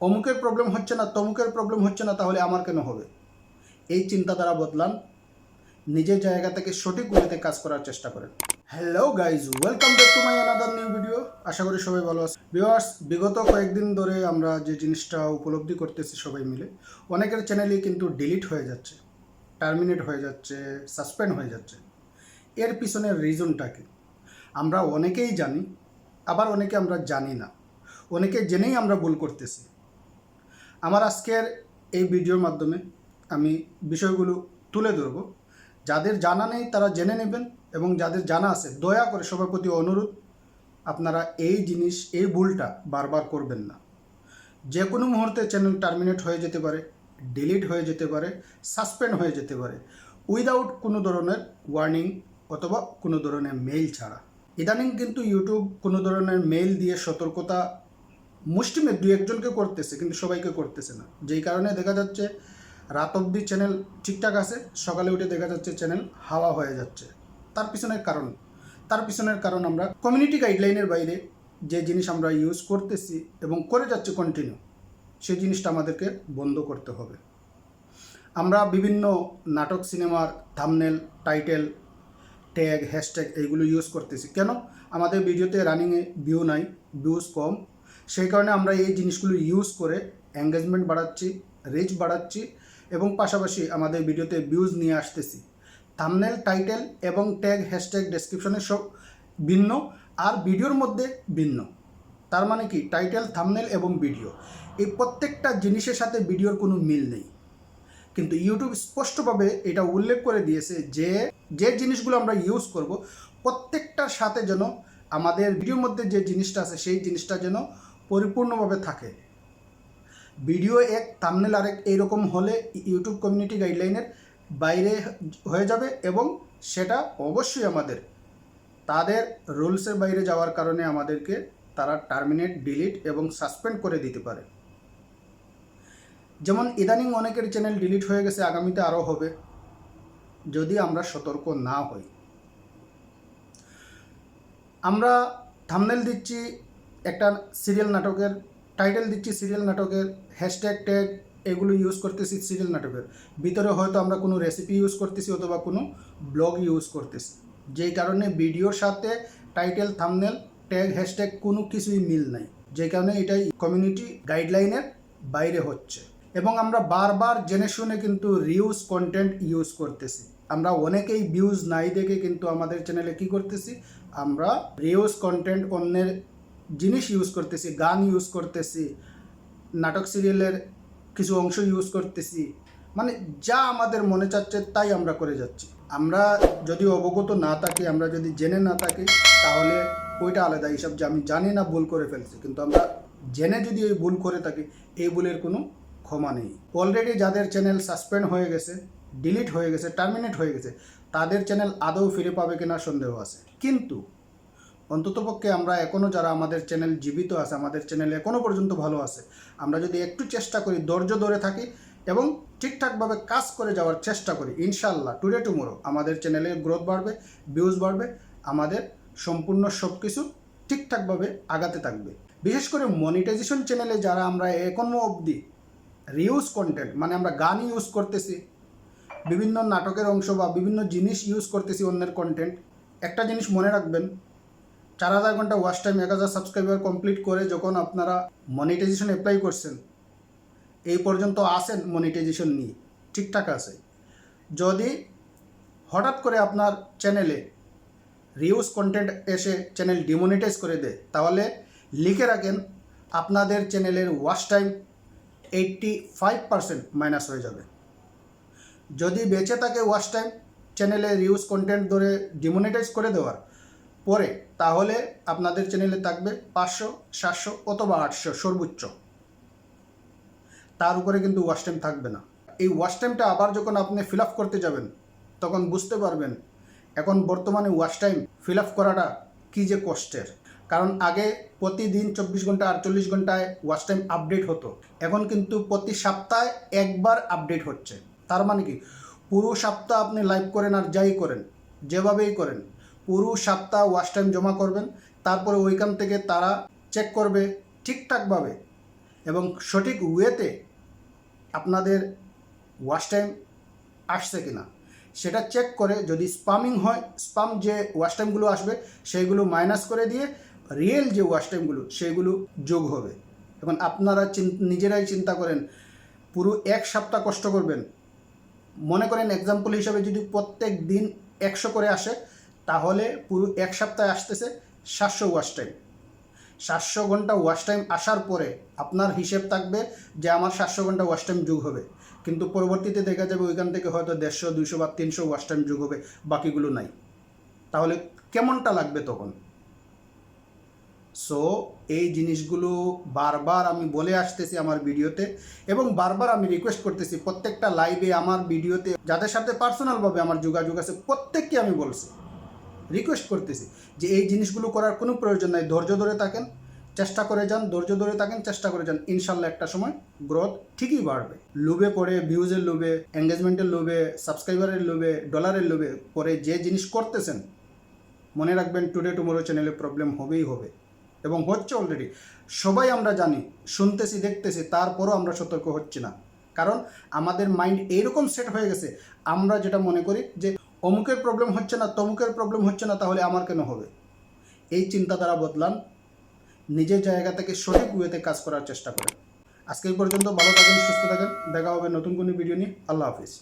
অমুকের প্রবলেম হচ্ছে না, তমুকের প্রবলেম হচ্ছে না, তাহলে আমার কেন হবে? এই চিন্তাধারা বদলান, নিজের জায়গা থেকে সঠিক ওয়েতে কাজ করার চেষ্টা করেন। Hello guys welcome back to my another new video আশা করি সবাই ভালো আছে ভিউয়ার্স বিগত কয়েকদিন ধরে আমরা যে জিনিসটা উপলব্ধি করতেছি সবাই মিলে, অনেকের চ্যানেলই কিন্তু ডিলিট হয়ে যাচ্ছে টার্মিনেট হয়ে যাচ্ছে সাসপেন্ড হয়ে যাচ্ছে। এর পিছনের রিজনটা কি? আমরা অনেকেই জানি, আবার অনেকে আমরা জানি না। অনেকে জেনেই আমরা ভুল করতেছি। আমার আজকের এই ভিডিওর মাধ্যমে আমি বিষয়গুলো তুলে ধরব। যাদের জানা নেই তারা জেনে নেবেন এবং যাদের জানা আছে, দয়া করে সবার প্রতি অনুরোধ, আপনারা এই জিনিস, এই ভুলটা বারবার করবেন না। যে কোনো মুহূর্তে চ্যানেল টার্মিনেট হয়ে যেতে পারে ডিলিট হয়ে যেতে পারে সাসপেন্ড হয়ে যেতে পারে। উইদাউট কোনো ধরনের ওয়ার্নিং অথবা কোনো ধরনের মেইল ছাড়া। ইদানিং কিন্তু ইউটিউব কোনো ধরনের মেইল দিয়ে সতর্কতা মুষ্টিমে দু একজনকে করতেছে, কিন্তু সবাইকে করতেছে না। যেই কারণে দেখা যাচ্ছে রাত অবধি চ্যানেল ঠিকঠাক আছে, সকালে উঠে দেখা যাচ্ছে চ্যানেল হাওয়া হয়ে যাচ্ছে। তার পিছনের কারণ, তার পিছনের কারণ আমরা কমিউনিটি গাইডলাইনের বাইরে যে জিনিস আমরা ইউজ করতেছি এবং করে যাচ্ছি কন্টিনিউ সেই জিনিসটা আমাদেরকে বন্ধ করতে হবে। আমরা বিভিন্ন নাটক, সিনেমার থামনেল টাইটেল ট্যাগ হ্যাশট্যাগ এইগুলো ইউজ করতেছি। কেন? আমাদের ভিডিওতে রানিংয়ে ভিউ নাই ভিউজ কম সেই কারণে আমরা এই জিনিসগুলো ইউজ করে এঙ্গেজমেন্ট বাড়াচ্ছি রিচ বাড়াচ্ছি এবং পাশাপাশি আমাদের ভিডিওতে ভিউজ নিয়ে আসতেছি। থামনেল টাইটেল এবং ট্যাগ হ্যাশট্যাগ ডেসক্রিপশনে সব ভিন্ন আর ভিডিওর মধ্যে ভিন্ন। তার মানে কি? টাইটেল থামনেল এবং ভিডিও এই প্রত্যেকটা জিনিসের সাথে ভিডিওর কোনো মিল নেই। কিন্তু ইউটিউব স্পষ্টভাবে এটা উল্লেখ করে দিয়েছে যে যে জিনিসগুলো আমরা ইউজ করব, প্রত্যেকটার সাথে যেন আমাদের ভিডিওর মধ্যে যে জিনিসটা আছে, সেই জিনিসটা যেন পরিপূর্ণভাবে থাকে। ভিডিও এক তামনেল আরেক, এইরকম হলে ইউটিউব কমিউনিটি গাইডলাইনের বাইরে হয়ে যাবে এবং সেটা অবশ্যই আমাদের, তাদের রুলসের বাইরে যাওয়ার কারণে আমাদেরকে তারা টার্মিনেট ডিলিট এবং সাসপেন্ড করে দিতে পারে। যেমন ইদানিং অনেকের চ্যানেল ডিলিট হয়ে গেছে, আগামীতে আরও হবে, যদি আমরা সতর্ক না হই। আমরা থামনেল দিচ্ছি একটা সিরিয়াল নাটকের টাইটেল দিচ্ছি, সিরিয়াল নাটকের হ্যাশট্যাগ ট্যাগ এগুলো ইউজ করতেছি সিরিয়াল নাটকের। ভিতরে হয়তো আমরা কোনো রেসিপি ইউজ করতেছি অথবা কোনো ব্লগ ইউজ করতেছি। যেই কারণে ভিডিওর সাথে টাইটেল থামনেল ট্যাগ হ্যাশট্যাগ কোনো কিছুই মিল নাই। যে কারণে এটাই কমিউনিটি গাইডলাইনের বাইরে হচ্ছে। এবং আমরা বারবার জেনে শুনে কিন্তু রিউজ কন্টেন্ট ইউজ করতেছি। আমরা অনেকেই ভিউজ নাই দেখে কিন্তু আমাদের চ্যানেলে কি করতেছি? আমরা রিউজ কন্টেন্ট অন্যের জিনিস ইউজ করতেছি, গান ইউজ করতেছি, নাটক সিরিয়ালের কিছু অংশ ইউজ করতেছি। মানে যা আমাদের মনে চাচ্ছে তাই আমরা করে যাচ্ছি। আমরা যদি অবগত না থাকি, আমরা যদি জেনে না থাকি, তাহলে ওইটা আলাদা। হিসাব যে আমি জানি না, ভুল করে ফেলছি। কিন্তু আমরা জেনে যদি এই ভুল করে থাকি, এই ভুলের কোনো ক্ষমা নেই। অলরেডি যাদের চ্যানেল সাসপেন্ড হয়ে গেছে ডিলিট হয়ে গেছে টার্মিনেট হয়ে গেছে, তাদের চ্যানেল আদৌ ফিরে পাবে কিনা সন্দেহ আছে। কিন্তু অন্ততপক্ষে আমরা এখনও যারা আমাদের চ্যানেল জীবিত আছে, আমাদের চ্যানেল এখনও পর্যন্ত ভালো আছে, আমরা যদি একটু চেষ্টা করি, ধৈর্য ধরে থাকি এবং ঠিকঠাকভাবে কাজ করে যাওয়ার চেষ্টা করি ইনশাল্লাহ টুডে টুমোরো আমাদের চ্যানেলে গ্রোথ বাড়বে ভিউজ বাড়বে, আমাদের সম্পূর্ণ সব কিছু ঠিকঠাকভাবে আগাতে থাকবে। বিশেষ করে মনিটাইজেশন চ্যানেলে যারা আমরা এখনও অবধি রিউজ কন্টেন্ট মানে আমরা গান ইউজ করতেছি, বিভিন্ন নাটকের অংশ বা বিভিন্ন জিনিস ইউজ করতেছি অন্যের কন্টেন্ট একটা জিনিস মনে রাখবেন চার হাজার ঘণ্টা ওয়াচ টাইম এক হাজার সাবস্ক্রাইবার কমপ্লিট করে যখন আপনারা মনিটাইজেশন অ্যাপ্লাই করছেন, এই পর্যন্ত আসেন মনিটাইজেশন নিয়ে। ঠিকঠাক আছে। যদি হঠাৎ করে আপনার চ্যানেলে রিউজ কন্টেন্ট এসে চ্যানেল ডিমনিটাইজ করে দেয়, তাহলে লিখে রাখেন, আপনাদের চ্যানেলের watch time eighty five percent minus হয়ে যাবে। যদি বেঁচে থাকে ওয়াচ টাইম চ্যানেলে রিউজ কন্টেন্ট ধরে ডিমনিটাইজ করে দেওয়ার পরে, তাহলে আপনাদের চ্যানেলে থাকবে পাঁচশো, সাতশো অথবা আটশো সর্বোচ্চ। তার উপরে কিন্তু ওয়াচ টাইম থাকবে না। এই ওয়াচ টাইমটা আবার যখন আপনি ফিল আপ করতে যাবেন, তখন বুঝতে পারবেন এখন বর্তমানে ওয়াচ টাইম ফিল আপ করাটা কী যে কষ্টের। কারণ আগে প্রতিদিন চব্বিশ ঘণ্টা, আটচল্লিশ ঘন্টায় ওয়াচ টাইম আপডেট হতো। এখন কিন্তু প্রতি সপ্তাহে একবার আপডেট হচ্ছে। তার মানে কি? পুরো সপ্তাহ আপনি লাইভ করেন আর যাই করেন, যেভাবেই করেন পুরো সপ্তাহ ওয়াচ টাইম জমা করবেন। তারপরে ওইখান থেকে তারা চেক করবে ঠিকঠাকভাবে এবং সঠিক ওয়েতে আপনাদের ওয়াশ টাইম আসছে কিনা। সেটা চেক করে যদি স্পামিং হয় স্পাম যে ওয়াশ টাইমগুলো আসবে, সেইগুলো মাইনাস করে দিয়ে রিয়েল যে ওয়াশ টাইমগুলো সেইগুলো যোগ হবে। এখন আপনারা নিজেরাই চিন্তা করেন, পুরো এক সপ্তাহ কষ্ট করবেন। মনে করেন এক্সাম্পল হিসাবে যদি প্রত্যেক দিন একশো করে আসে তাহলে পুরো এক সপ্তাহে আসতেছে সাতশো ওয়াশ টাইম সাতশো ঘণ্টা ওয়াশ টাইম আসার পরে আপনার হিসেব থাকবে যে আমার সাতশো ঘণ্টা ওয়াশ টাইম যোগ হবে। কিন্তু পরবর্তীতে দেখা যাবে ওইখান থেকে হয়তো দেড়শো, দুইশো বা তিনশো ওয়াশ টাইম যোগ হবে, বাকিগুলো নাই। তাহলে কেমনটা লাগবে তখন? সো এই জিনিসগুলো বারবার আমি বলে আসতেছি আমার ভিডিওতে এবং বারবার আমি রিকোয়েস্ট করতেছি প্রত্যেকটা লাইভে আমার ভিডিওতে, যাদের সাথে পার্সোনালভাবে আমার যোগাযোগ আছে, প্রত্যেককে আমি বলছি। রিকোয়েস্ট করতেছি যে এই জিনিসগুলো করার কোনো প্রয়োজন নাই। ধৈর্য ধরে থাকেন, চেষ্টা করে যান, ধৈর্য ধরে থাকেন, চেষ্টা করে যান। ইনশাল্লাহ একটা সময় গ্রোথ ঠিকই বাড়বে। লোভে পড়ে ভিউজের লোভে এঙ্গেজমেন্টের লোভে সাবস্ক্রাইবারের লোভে ডলারের লোভে পরে যে জিনিস করতেছেন, মনে রাখবেন টুডে টুমোরো চ্যানেলে প্রবলেম হবেই হবে। এবং হচ্ছে অলরেডি সবাই আমরা জানি, শুনতেছি, দেখতেছি, তারপরও আমরা সতর্ক হচ্ছি না। কারণ আমাদের মাইন্ড এইরকম সেট হয়ে গেছে, আমরা যেটা মনে করি যে অমুকের প্রবলেম হচ্ছে না, তমুকের প্রবলেম হচ্ছে না, তাহলে আমার কেন হবে? এই চিন্তাধারা বদলান, নিজের জায়গা থেকে সঠিক ওয়েতে কাজ করার চেষ্টা করেন। আজকে পর্যন্ত, ভালো থাকেন, সুস্থ থাকেন, দেখা হবে নতুন কোনো ভিডিও নিয়ে। আল্লাহ হাফিজ।